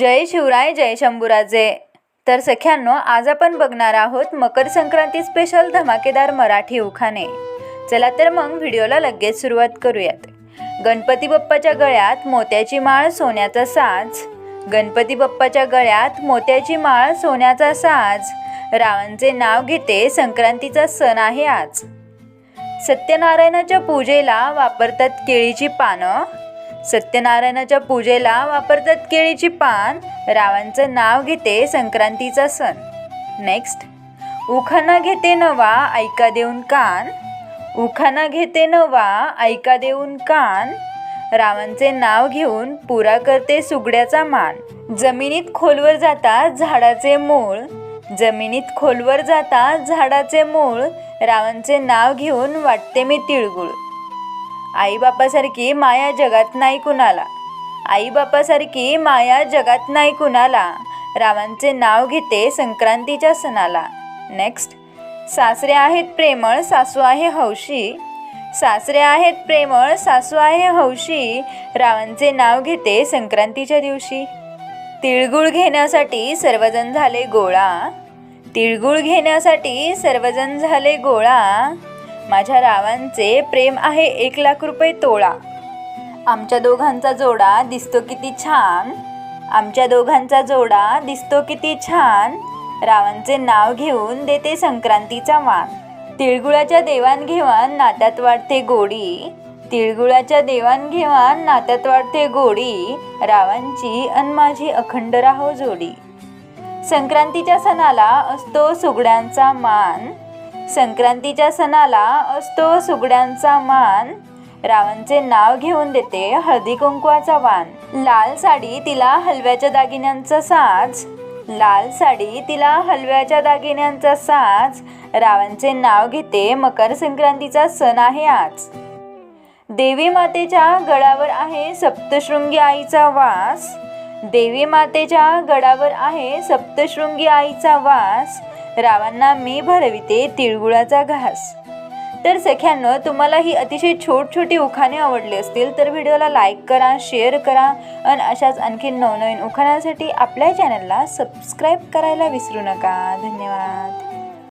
जय शिवराय जय शंभूराजे. तर सख्यांनो आज आपण बघणार आहोत मकर संक्रांती स्पेशल धमाकेदार मराठी उखाणे. चला तर मग व्हिडिओला लगेच सुरुवात करूयात. गणपती बाप्पाच्या गळ्यात मोत्याची माळ सोन्याचा साज. गणपती बाप्पाच्या गळ्यात मोत्याची माळ सोन्याचा साज. रावांचे नाव घेते संक्रांतीचा सण आहे आज. सत्यनारायणाच्या पूजेला वापरतात केळीची पानं. सत्यनारायणाच्या पूजेला वापरतात केळीची पान. रावांचं नाव घेते संक्रांतीचा सण. नेक्स्ट उखाणा घेते नवा ऐका देऊन कान. उखाना घेते नवा ऐका देऊन कान. रावांचे नाव घेऊन पुरा करते सुगड्याचा मान. जमिनीत खोलवर जाता झाडाचे मूळ. जमिनीत खोलवर जाता झाडाचे मूळ. रावांचे नाव घेऊन वाटते मी तिळगुळ. आईबापासारखी माया जगात नाही कुणाला. आईबापासारखी माया जगात नाही कुणाला. रावांचे नाव घेते संक्रांतीच्या सणाला. नेक्स्ट सासरे आहेत प्रेमळ सासू आहे हौशी. सासरे आहेत प्रेमळ सासू आहे हौशी. रावांचे नाव घेते संक्रांतीच्या दिवशी. तिळगुळ घेण्यासाठी सर्वजण झाले गोळा. तिळगुळ घेण्यासाठी सर्वजण झाले गोळा. माझ्या रावांचे प्रेम आहे एक लाख रुपये तोळा. आमच्या दोघांचा जोडा दिसतो किती छान. आमच्या दोघांचा जोडा दिसतो किती छान. रावांचे नाव घेऊन देते संक्रांतीचा मान तिळगुळाच्या देवाणघेवाण नात्यात वाढते गोडी. तिळगुळाच्या देवाणघेवाण नात्यात वाढते गोडी. रावांची अन माझी अखंड राहो जोडी. संक्रांतीच्या सणाला असतो सुगड्यांचा मान. संक्रांतीच्या सणाला असतो सुगड्यांचा मान. रावणचे नाव घेऊन देते हळदी कुंकवाचा वाण. लाल साडी तिला हलव्याच्या दागिन्यांचा साज. लाल साडी तिला हलव्याच्या दागिन्यांचा साज. रावणचे नाव घेते मकर संक्रांतीचा सण आहे आज. देवी मातेच्या गडावर आहे सप्तशृंगी आईचा वास. देवी मातेच्या गडावर आहे सप्तशृंगी आईचा वास. रावांना मी भरविते तिळगुळाचा घास. तर सख्यांनो तुम्हाला ही अतिशय छोट छोटी उखाणे आवडली असतील तर व्हिडिओला लाईक करा शेअर करा आणि अशाच आणखी नवनवीन उखाण्यासाठी आपल्या चॅनलला सबस्क्राईब करायला विसरू नका. धन्यवाद.